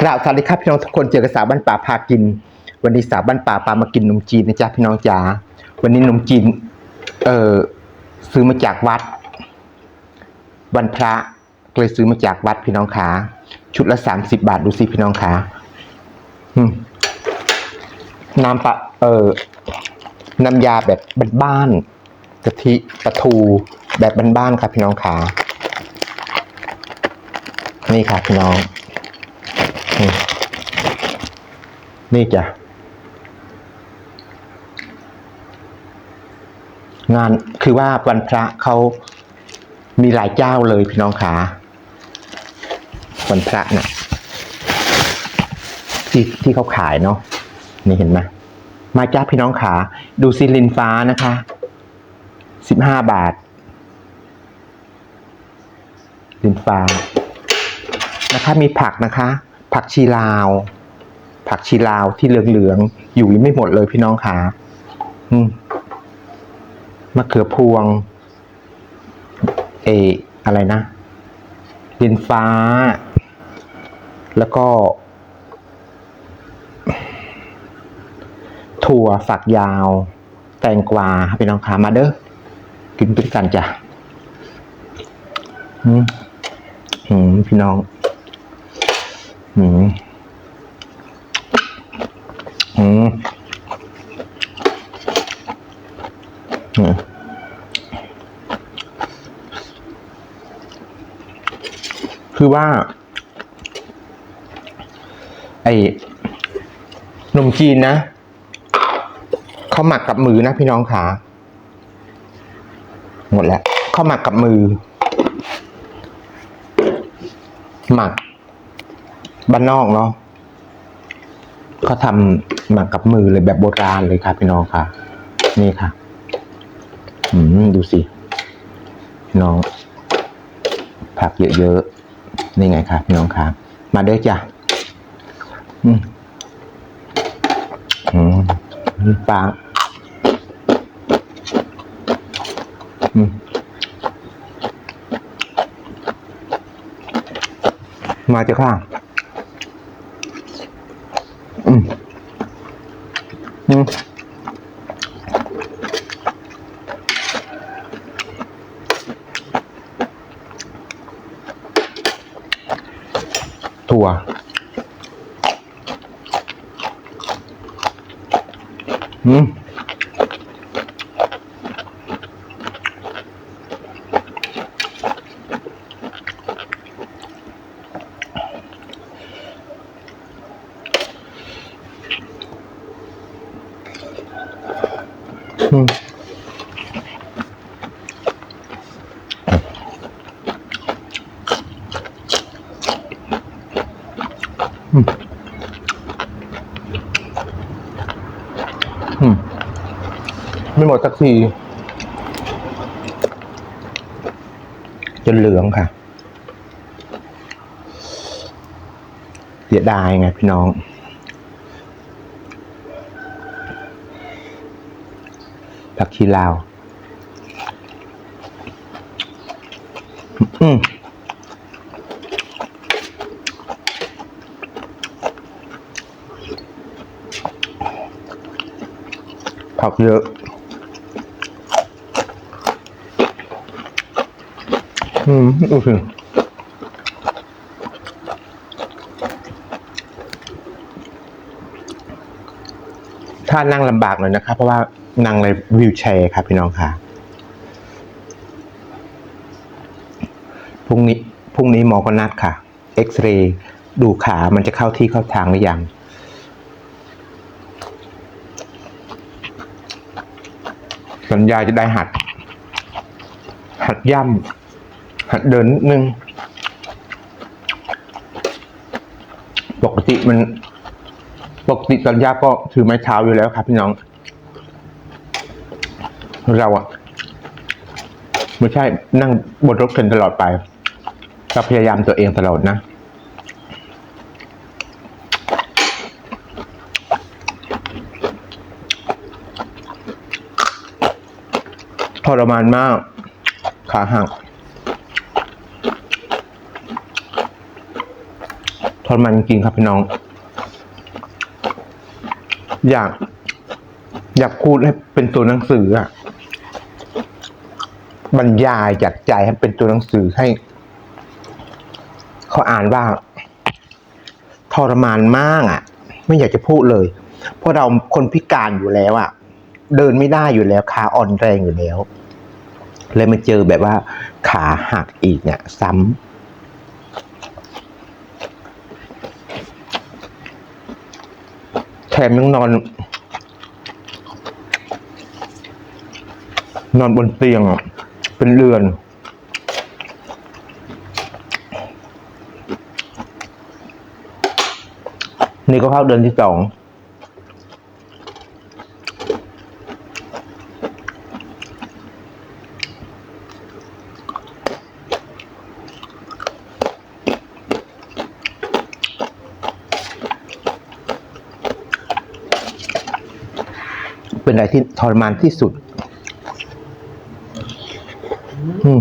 กราบสวัสดีครับพี่น้องทุกคนเจอกับสาวบ้านป่าพากิน วันนี้สาวบ้านป่าปามากินนมจีนนะจ๊ะพี่น้องจ๋าวันนี้นมจีน เออซื้อมาจากวัด วันพระเลยซื้อมาจากวัดพี่น้องขาชุดละสามสิบบาทดูสิพี่น้องขาน้ำปะเออน้ำยาแบบบ้านๆกะทิปลาทูแบบบ้านๆครับพี่น้องขา นี่ค่ะพี่น้องนี่จ้ะงานคือว่าวันพระเขามีหลายเจ้าเลยพี่น้องขาวันพระน่ะที่ที่เขาขายเนาะนี่เห็นไหมมาจ้าพี่น้องขา ดูซิลินฟ้านะคะสิบห้าบาท ลินฟ้า นะคะมีผักนะคะ ผักชีลาว ผักชีลาวที่เหลืองๆอยู่ไม่หมดเลยพี่น้องขาอืมมะเขือพวง เออะไรนะดินฟ้า แล้วก็ ถั่วฝักยาว แตงกวาพี่น้องขามาเด้อกินด้วยกันจ้ะอืมพี่น้อง อืมอืมอืมคือว่า ไอ้นมจีนนะเขาหมักกับมือนะพี่น้องขาหมดแล้วเขาหมักกับมือ หมัก บ้านนอกเนาะเขาทำหมักกับมือเลยแบบโบราณเลยค่ะพี่น้องค่ะ นี่ค่ะ อืมดูสิพี่น้องผักเยอะๆนี่ไงค่ะพี่น้องค่ะ มาเด้อจ้ะอืมอืมปลาอืมมาจ้าค่ะ อืม อืมถั่วอืม ไม่หมดสักทีจนเหลืองค่ะเสียดายไงพี่น้อง ผักชีลาวอืมผักเยอะ อืมโอเคถ้านั่งลำบากหน่อยนะครับเพราะว่านั่งในวิวแชร์ครับพี่น้องค่ะพรุ่งนี้พรุ่งนี้หมอก็นัดค่ะ เอ็กซเรย์ดูขามันจะเข้าที่เข้าทางหรือยังสัญญาจะได้หัด หัดย่ำ หัดเดินนิดนึง ปกติมัน ปกติสัญญาก็ถือไม้เท้าอยู่แล้วครับพี่น้อง เราอะไม่ใช่นั่งบนรถเข็นตลอดไปเราพยายามตัวเองตลอดนะทรมานมาก ขาหัก ทรมานจริงครับพี่น้อง อยาก อยากพูดให้เป็นตัวหนังสืออะบรรยายจากใจให้เป็นตัวหนังสือให้เขาอ่านว่าทรมานมากอะ ไม่อยากจะพูดเลย เพราะเราคนพิการอยู่แล้วอะ เดินไม่ได้อยู่แล้วขาอ่อนแรงอยู่แล้วเลยมาเจอแบบว่าขาหักอีกเนี่ย ซ้ำแถ มยังนอน นอนบนเตียงอะเป็นเรือน นี่ก็เข้าเดือนที่สอง เป็นอะไรที่ทรมานที่สุด อืม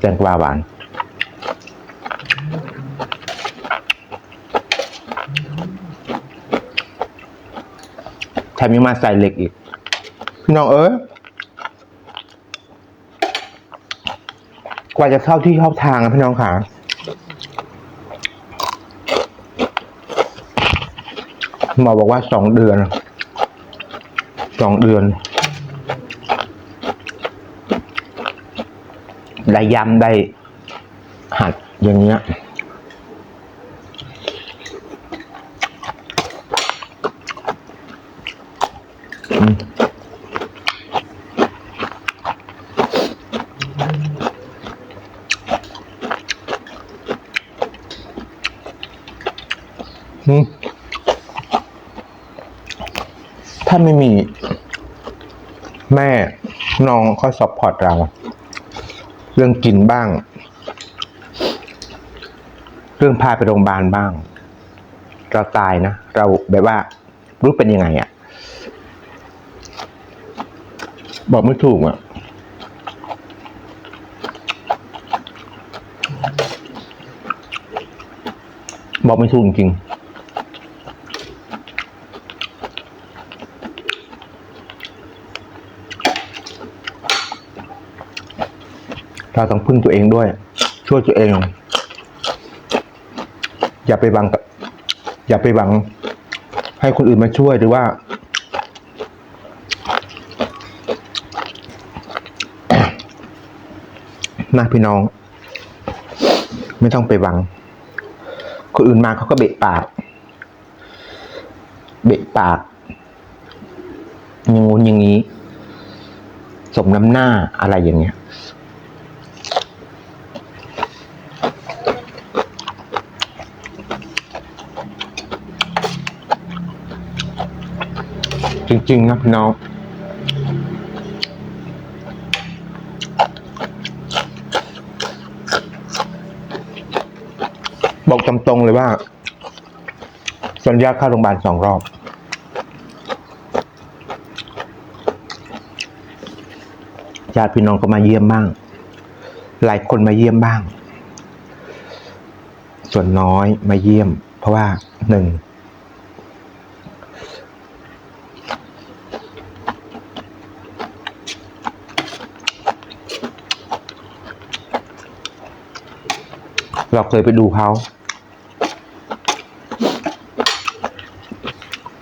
แตงกวาหวานแถมยังมาใส่เหล็กอีก พี่น้องเอ้ย กว่าจะเข้าที่ชอบทางนะพี่น้องค่ะหมอบอกว่าสองเดือนสองเดือนได้ยำได้หัดอย่างเงี้ย ถ้าไม่มี แม่น้องคอยซัพพอร์ตเรา เรื่องกินบ้าง เรื่องพาไปโรงพยาบาลบ้าง เราตายนะ เราแบบว่า รู้เป็นยังไงอะ่ะ บอกไม่ถูกอะ่ะบอกไม่ถูกจริง เราต้องพึ่งตัวเองด้วย ช่วยตัวเอง อย่าไปหวังกับอย่าไปหวัง ให้คนอื่นมาช่วยหรือว่า นะพี่น้อง ไม่ต้องไปหวัง คนอื่นมาเขาก็เบะปาก เบะปากอย่างงู้นอย่างนี้ สมน้ำหน้าอะไรอย่างเงี้ย จริงๆนะพี่น้องบอกตรงๆเลยว่า สัญญาเข้าโรงพยาบาลสองรอบ ญาติพี่น้องก็มาเยี่ยมบ้าง หลายคนมาเยี่ยมบ้าง ส่วนน้อยมาเยี่ยม เพราะว่าหนึ่ง เราเคยไปดูเขา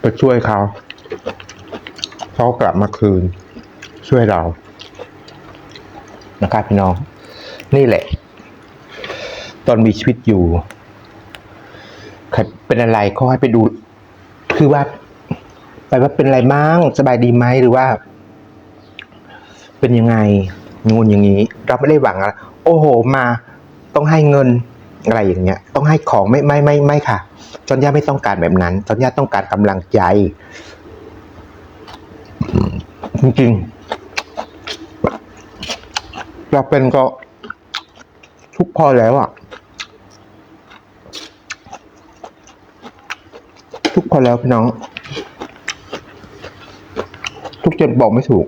ไปช่วยเขาเขากลับมาคืน ช่วยเรานะครับพี่น้อง นี่แหละ ตอนมีชีวิตอยู่ใครเป็นอะไรเขาให้ไปดู คือว่า ไปว่าเป็นอะไรมั่งสบายดีไหมหรือว่า เป็นยังไงงูนอย่างนี้ เราไม่ได้หวังอะไรโอ้โหมา ต้องให้เงิน อะไรอย่างเงี้ยต้องให้ของไม่ไม่ไม่ไม่ค่ะ จอนย่าไม่ต้องการแบบนั้น จอนย่าต้องการกำลังใจจริงๆเราเป็นก็ทุกพอแล้วอะทุกคนแล้วพี่น้อง ทุกจนบอกไม่ถูก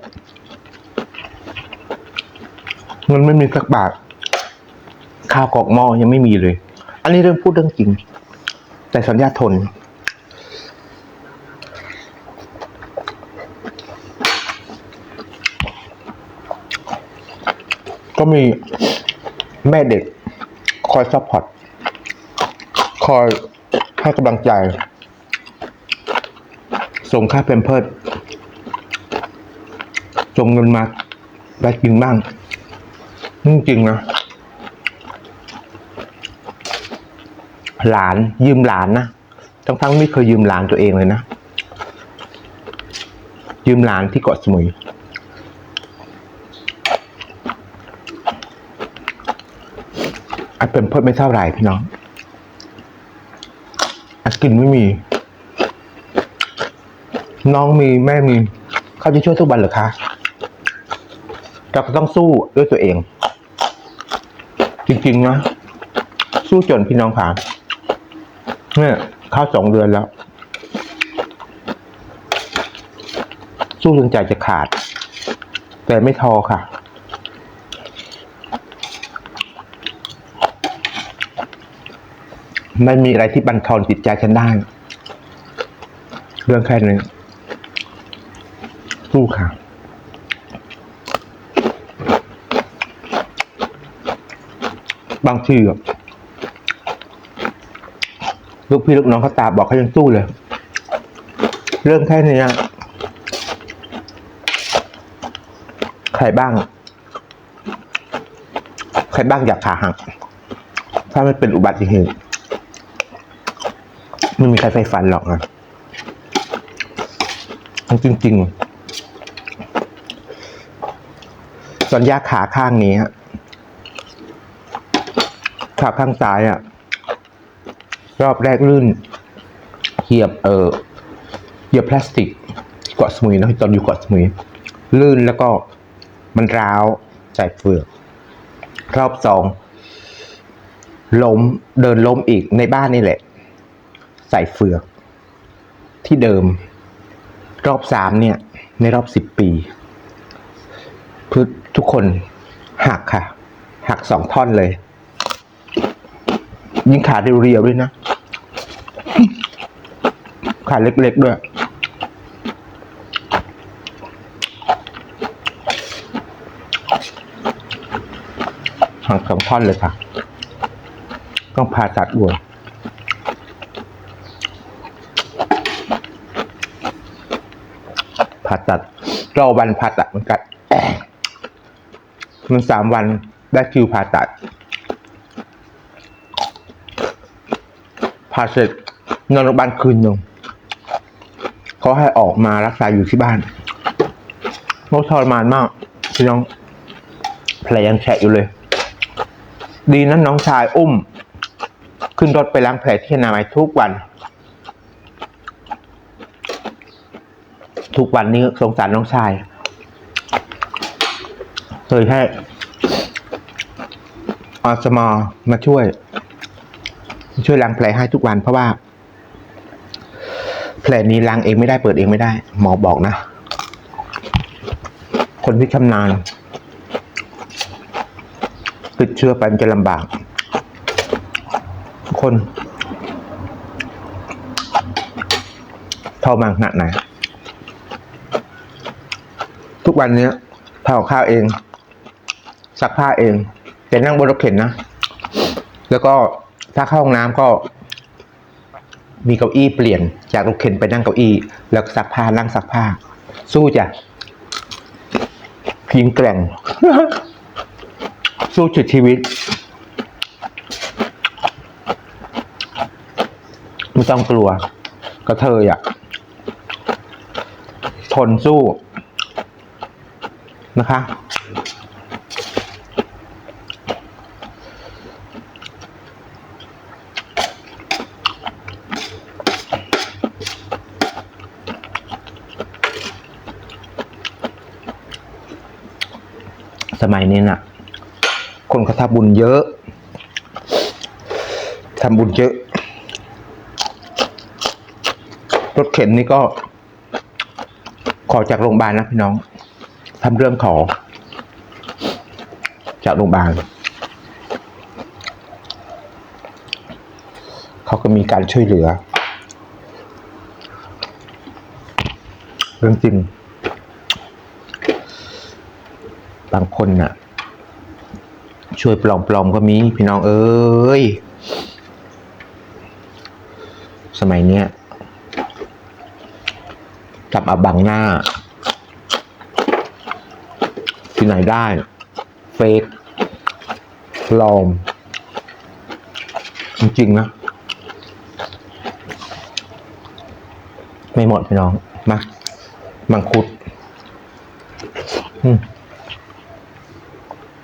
เงินไม่มีสักบาท ข้าวกอกหม้อยังไม่มีเลย อันนี้เรื่องพูดเรื่องจริง แต่สัญญาทน ก็มีแม่เด็ก คอยซัพพอร์ตคอยให้กำลังใจ ส่งค่าเพมเพิร์ดส่งเงินมาได้กินบ้าง จริงนะ หลานยืมหลานนะทั้งทั้งๆไม่เคยยืมหลานตัวเองเลยนะ ยืมหลานที่เกาะสมุย อันเป็นเพิ่มไม่เท่าไหร่พี่น้อง อันกินไม่มี น้องมีแม่มี เขาจะช่วยทุกวันเหรอคะ เราก็ต้องสู้ด้วยตัวเอง จริงๆนะ สู้จนพี่น้องค่ะ เนี่ยข้าสองเดือนแล้ว สู้จนใจจะขาด แต่ไม่ทอค่ะ ไม่มีอะไรที่บันทอนจิตใจฉันได้ เรื่องแค่นี้สู้ค่ะบางทีอะ ลูกพี่ลูกน้องเขาตาบอกเขายังสู้เลย เรื่องแค่นี้ใครบ้าง ใครบ้างอยากขาหัก ถ้าไม่เป็นอุบัติเหตุไม่มีใครไฟฟันหรอกนะจริงๆตอนยาขาข้างนี้ขาข้างซ้ายอะ รอบแรกลื่นเหยียบเออเหยียบพลาสติกเกาะสมุยนะตอนอยู่เกาะสมุย ลื่นแล้วก็มันร้าวใส่เฟือกรอบสองล้มเดินล้มอีกในบ้านนี่แหละ ใส่เฟือก ที่เดิม รอบสามเนี่ย ในรอบสิบปีพือทุกคนหักค่ะ หักสองท่อนเลย ยิงขาเรียวๆด้วยนะ ขาเล็กๆด้วย หักสองท่อนเลยค่ะ ต้องผ่าตัดด่วนผ่าตัดรอวันผ่าตัดเหมือนกันมันสามวันได้คิวผ่าตัดผ่าเสร็จนอนโรงพยาบาลคืนหนึ่ง เขาให้ออกมารักษาอยู่ที่บ้านโรคทรมานมากพี่น้องแผลยังแฉะอยู่เลย ดีนั้นน้องชายอุ้ม ขึ้นรถไปล้างแผลที่นามัยทุกวัน ทุกวันนี้สงสารน้องชายเลยให้อสมมาช่วย ช่วยล้างแผลให้ทุกวันเพราะว่า แผลนี้ล้างเองไม่ได้เปิดเองไม่ได้ หมอบอกนะ คนที่ชำนาญติดเชื้อไปมันจะลำบาก คนทรมานขนาดไหนทุกวันเนี้ยทำข้าวเอง ซักผ้าเองแต่นั่งบนรถเข็นนะ แล้วก็ถ้าเข้าห้องน้ำก็ มีเก้าอี้เปลี่ยนจากรถเข็นไปนั่งเก้าอี้ แล้วซักผ้านั่งซักผ้า สู้จ้ะยิงแกร่ง สู้จุดชีวิตไม่ต้องกลัวกระเทยอะทนสู้นะคะ สมัยนี้น่ะ คนเขาทำบุญเยอะทำบุญเยอะ รถเข็นนี่ก็ ขอจากโรงพยาบาลนะพี่น้องทำเรื่องขอ จากโรงพยาบาลเขาก็มีการช่วยเหลือ เรื่องจริง บางคนน่ะ ช่วยปลอมๆก็มีพี่น้องเอ้ย สมัยเนี้ยจับอาบังหน้า ที่ไหนได้ เฟกปลอม จริงๆนะ ไม่หมดพี่น้อง มา มังคุด อืม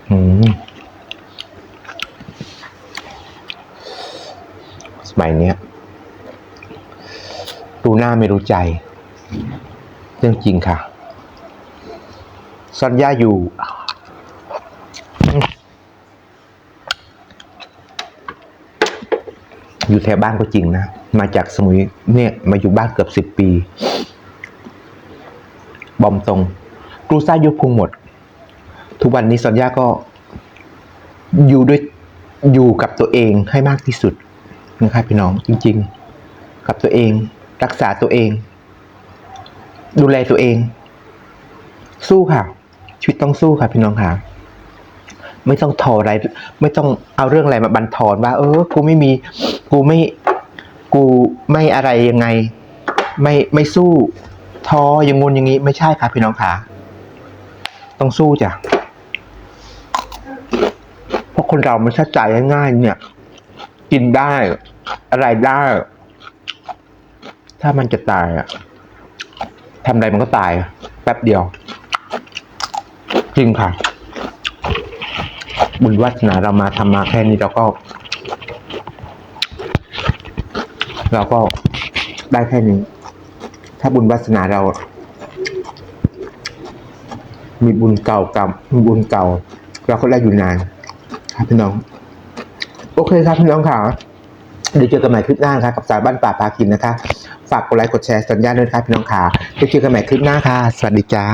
อืม สมัยเนี้ย รู้หน้า ไม่รู้ใจ เรื่องจริงค่ะซอนย่าอยู่ อยู่แถวบ้านก็จริงนะ มาจากสมุยเนี่ยมาอยู่บ้านเกือบสิบปี บอมตรงครูซ่ายกพุงหมด ทุกวันนี้ซอนย่าก็อยู่ด้วยอยู่กับตัวเองให้มากที่สุดนะครับพี่น้องจริง ๆ กับตัวเอง รักษาตัวเอง ดูแลตัวเอง สู้ค่ะ ชีวิตต้องสู้ค่ะ พี่น้องค่ะ ไม่ต้องทออะไร ไม่ต้องเอาเรื่องอะไรมาบันทอนว่า เออกูไม่มีกูไม่กูไม่อะไรยังไง ไม่ไม่สู้ท้ออย่างงนอย่างนี้ ไม่ใช่ค่ะพี่น้องค่ะ ต้องสู้จ้ะเพราะคนเราไม่ใช่ใจง่ายเนี่ย กินได้อะไรได้ ถ้ามันจะตายอะทำอะไรมันก็ตายแป๊บเดียว จริงค่ะ บุญวัฒนาเรามาทำมาแค่นี้เราก็ เราก็ได้แค่นี้ ถ้าบุญวาสนาเรา มีบุญเก่ากับมีบุญเก่า เราก็ได้อยู่นาน ครับพี่น้อง โอเคครับพี่น้องค่ะเดี๋ยวเจอกันใหม่คลิปหน้าครับกับสายบ้านป่าพากินนะคะ ฝากกดไลค์กดแชร์สัญญาณด้วยนะครับพี่น้องค่ะเดี๋ยวเจอกันใหม่คลิปหน้าค่ะ สวัสดีจ้า